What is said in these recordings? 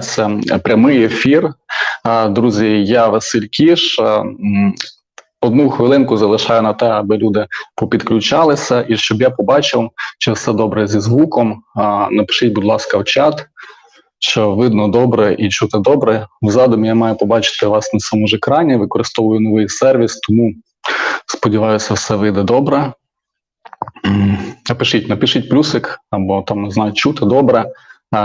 Це прямий ефір. Друзі, я Василь Кіш. Одну хвилинку залишаю на те, аби люди попідключалися, і щоб я побачив, чи все добре зі звуком. Напишіть, будь ласка, в чат, що видно добре і чути добре. В задумі я маю побачити вас на цьому ж екрані. Використовую новий сервіс, тому сподіваюся, все вийде добре. Напишіть, напишіть плюсик або там не знаю, чути добре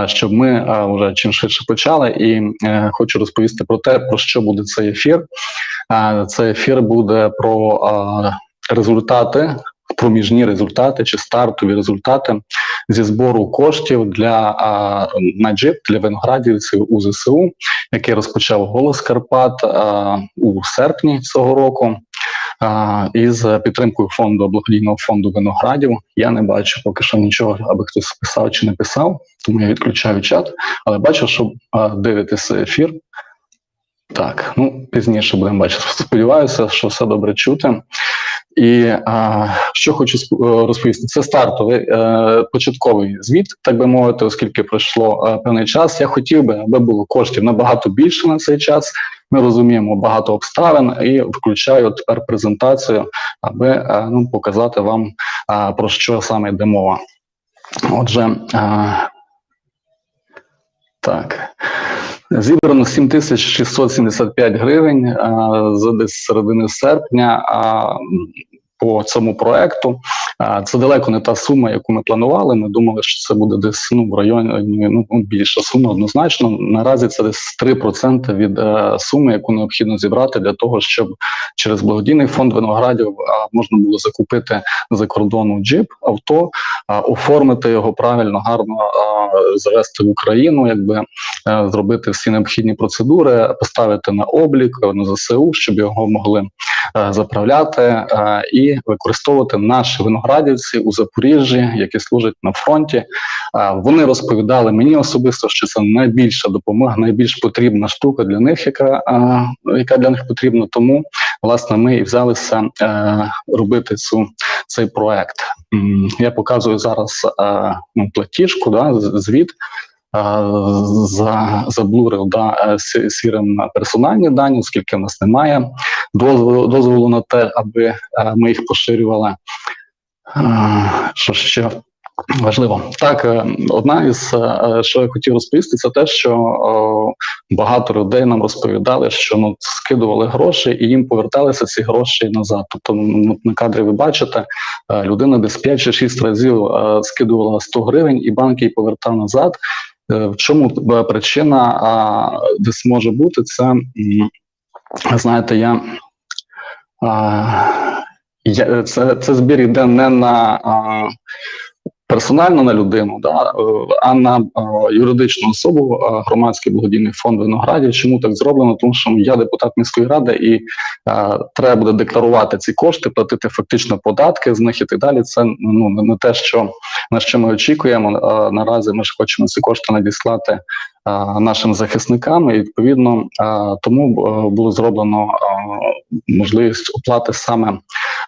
щоб ми вже чим швидше почали. І е, хочу розповісти про те, про що буде цей ефір. Цей ефір буде про результати, проміжні результати чи стартові результати зі збору коштів для на джип для виноградівців у ЗСУ, який розпочав голос Карпат у серпні цього року. Із підтримкою фонду благодійного фонду виноградів я не бачу поки що нічого, аби хтось писав чи не писав, тому я відключаю чат. Але бачу, що дивитися ефір. Так, ну пізніше будемо бачити. Сподіваюся, що все добре чути. І а, що хочу е, розповісти, це стартовий е, початковий звіт, так би мовити, оскільки пройшло е, певний час. Я хотів би, аби було коштів набагато більше на цей час. Ми розуміємо багато обставин і включаю тепер презентацію, аби ну, показати вам про що саме йде мова. Отже, так. Зібрано 7675 гривень за десь середини серпня по цьому проекту. Це далеко не та сума, яку ми планували. Ми думали, що це буде десь ну, в районі ну, більша сума однозначно. Наразі це десь 3% від е, суми, яку необхідно зібрати для того, щоб через благодійний фонд виноградів можна було закупити за кордону джип, авто, а, оформити його правильно, гарно завести в Україну, якби е, зробити всі необхідні процедури, поставити на облік на ЗСУ, щоб його могли е, заправляти е, і використовувати наші виноградівці у Запоріжжі, які служать на фронті. Е, Вони розповідали мені особисто, що це найбільша допомога, найбільш потрібна штука для них, яка, е, яка для них потрібна. Тому власне ми і взялися е, робити цю цей проект. Я показую зараз е, ну, платіжку, да, звіт. е, За заблурив да, е, сірим на персональні дані, оскільки в нас немає дозволу, дозволу на те, аби е, ми їх поширювали. Е, Що ще важливо? Так, е, одна із що я хотів розповісти, це те, що багато людей нам розповідали, що ну скидували гроші і їм поверталися ці гроші назад. Тобто, ну, на кадрі ви бачите, людина десь 5 чи 6 разів скидувала 100 гривень, і банк їй повертав назад. В чому причина десь може бути? Це знаєте, я. А, я це, це збір йде не на а, персонально на людину, да, а на а, юридичну особу, а, громадський благодійний фонд виноградів. Чому так зроблено? Тому що я депутат міської ради, і а, треба буде декларувати ці кошти, платити фактично податки з них і так далі. Це ну не те, що на що ми очікуємо. А, наразі ми ж хочемо ці кошти надіслати нашим захисникам, і відповідно тому е, було зроблено можливість оплати саме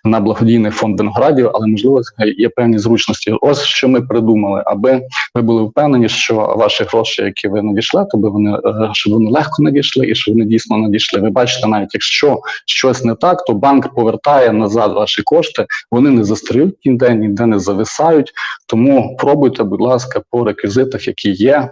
на благодійний фонд виноградів, але можливо є певні зручності. Ось що ми придумали, аби ви були впевнені, що ваші гроші, які ви надійшли, то би вони е, щоб вони легко надійшли, і що вони дійсно надійшли. Ви бачите, навіть якщо щось не так, то банк повертає назад ваші кошти. Вони не застряють ніде, ніде не зависають. Тому пробуйте, будь ласка, по реквізитах, які є.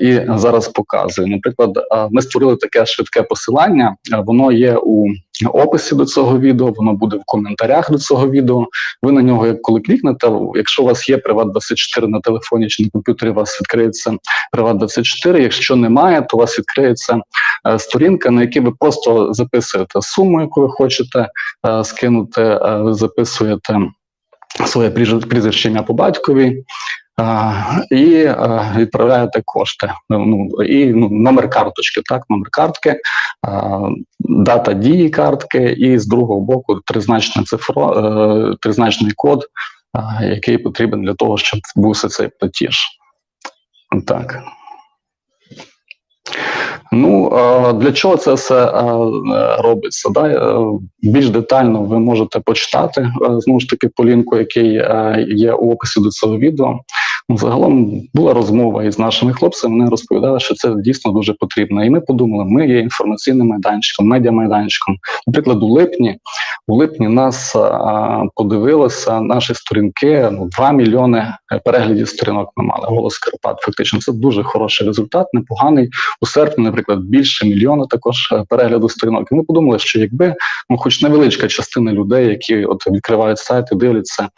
І зараз показую. Наприклад, ми створили таке швидке посилання. Воно є у описі до цього відео, воно буде в коментарях до цього відео. Ви на нього, коли клікнете, якщо у вас є Приват24 на телефоні чи на комп'ютері, у вас відкриється Приват24. Якщо немає, то у вас відкриється е, сторінка, на якій ви просто записуєте суму, яку ви хочете е, скинути. е, Ви записуєте своє прізвище ім'я по батькові. І відправляєте кошти. Ну і ну, номер карточки, так, номер картки, дата дії картки, і з другого боку тризначне цифро, е, тризначний код, який потрібен для того, щоб відбувся цей платіж. Так. Ну для чого це все е, робиться? Да? Е, Більш детально ви можете почитати е, знову ж таки по лінку, який є у описі до цього відео. Загалом була розмова із нашими хлопцями. Вони розповідали, що це дійсно дуже потрібно. І ми подумали, ми є інформаційним майданчиком, медіамайданчиком. Наприклад, у липні у липні нас а, подивилися наші сторінки. Ну 2 мільйони переглядів сторінок. Ми мали голос Карпат. Фактично, це дуже хороший результат, непоганий. У серпні, наприклад, більше мільйона також е, перегляду сторінок. І ми подумали, що якби ну, хоч невеличка частина людей, які от відкривають сайт і дивляться,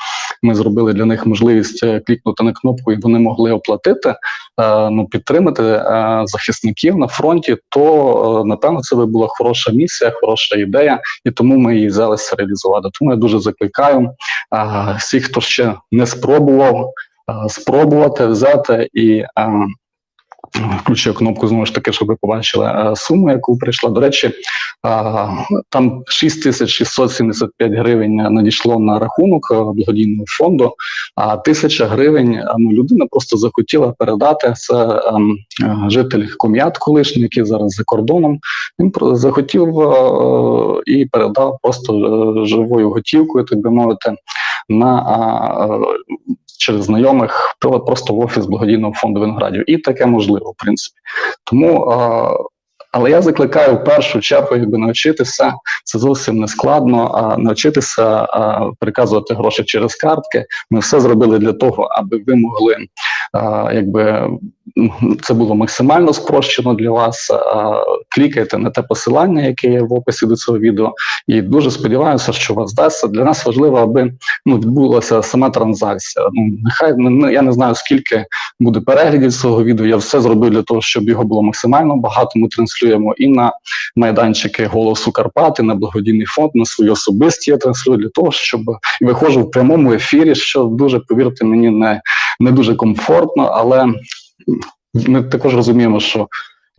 ми зробили для них можливість е, клікнути на кнопку, і вони могли оплатити, е, ну підтримати е, захисників на фронті. То е, напевно це би була хороша місія, хороша ідея, і тому ми її взялися реалізувати. Тому я дуже закликаю всіх, хто ще не спробував, спробувати взяти і. Включив кнопку знову ж таки, щоб ви побачили е, суму, яку прийшла. До речі, е, там 6675 гривень надійшло на рахунок е, благодійного фонду, а тисяча гривень ну, людина просто захотіла передати. Це ем, житель Ком'ят колишній, який зараз за кордоном. Він захотів і передав просто живою готівкою, так би мовити, на через знайомих про- просто в офіс благодійного фонду виноградів. І таке можливо, в принципі. Тому, але я закликаю в першу чергу, якби навчитися, це зовсім не складно, а навчитися а, переказувати гроші через картки. Ми все зробили для того, аби ви могли, а, якби це було максимально спрощено для вас. Клікайте на те посилання, яке є в описі до цього відео, і дуже сподіваюся, що вас вдасться. Для нас важливо, аби ну відбулася сама транзакція. Ну нехай ну, я не знаю скільки буде переглядів цього відео. Я все зробив для того, щоб його було максимально багато. Ми транслюємо і на майданчики голосу Карпати, на благодійний фонд, на свої особисті я транслюю для того, щоб виходжу в прямому ефірі, що дуже повірте мені не, не дуже комфортно, але ми також розуміємо, що.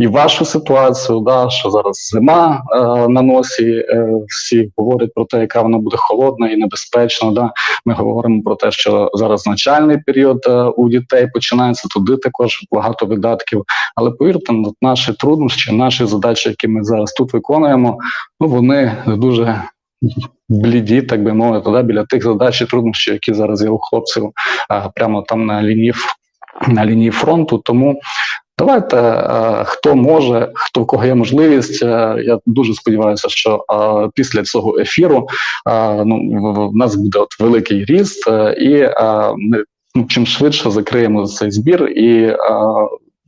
І вашу ситуацію, да, що зараз зима е, на носі, е, всі говорять про те, яка вона буде холодна і небезпечна. Да. Ми говоримо про те, що зараз навчальний період е, у дітей починається, туди також багато видатків. Але повірте, ну, наші труднощі, наші задачі, які ми зараз тут виконуємо, ну вони дуже бліді, так би мовити, да, біля тих задач і труднощів, які зараз є у хлопців а, прямо там на лінії на лінії фронту. Тому давайте, е, хто може, хто в кого є можливість. е, я дуже сподіваюся, що е, після цього ефіру ну, в, нас буде от великий ріст, і ми ну, чим швидше закриємо цей збір і.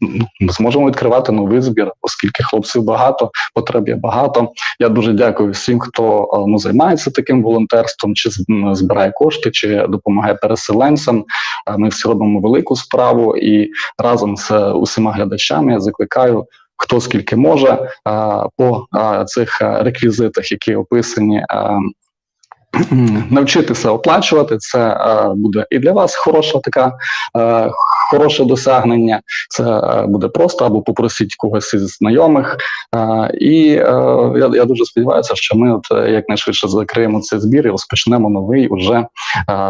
Е, зможемо відкривати новий збір, оскільки хлопців багато, потреб є багато. Я дуже дякую всім, хто е, ну, займається таким волонтерством, чи збирає кошти, чи допомагає переселенцям. Е, Ми всі робимо велику справу, і разом з усіма глядачами я закликаю. Хто скільки може е, по е, цих е, реквізитах, які описані, е, навчитися оплачувати. Це е, буде і для вас хороша така е, хороше досягнення. Це е, буде просто або попросіть когось із знайомих. І я, я дуже сподіваюся, що ми от якнайшвидше закриємо цей збір і розпочнемо новий, уже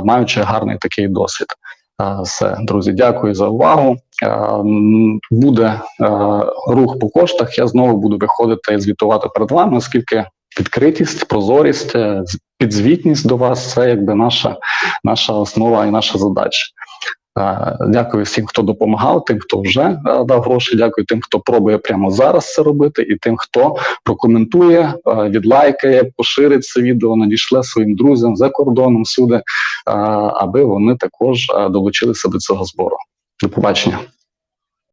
маючи гарний такий досвід. Все, друзі, дякую за увагу. Буде рух по коштах. Я знову буду виходити і звітувати перед вами, оскільки відкритість, прозорість, е, підзвітність до вас це якби наша, наша основа і наша задача. Е, Дякую всім, хто допомагав, тим, хто вже е, дав гроші. Дякую тим, хто пробує прямо зараз це робити, і тим, хто прокоментує, відлайкає, поширить це відео, надішле своїм друзям за кордоном всюди, е, аби вони також долучилися до цього збору. До побачення.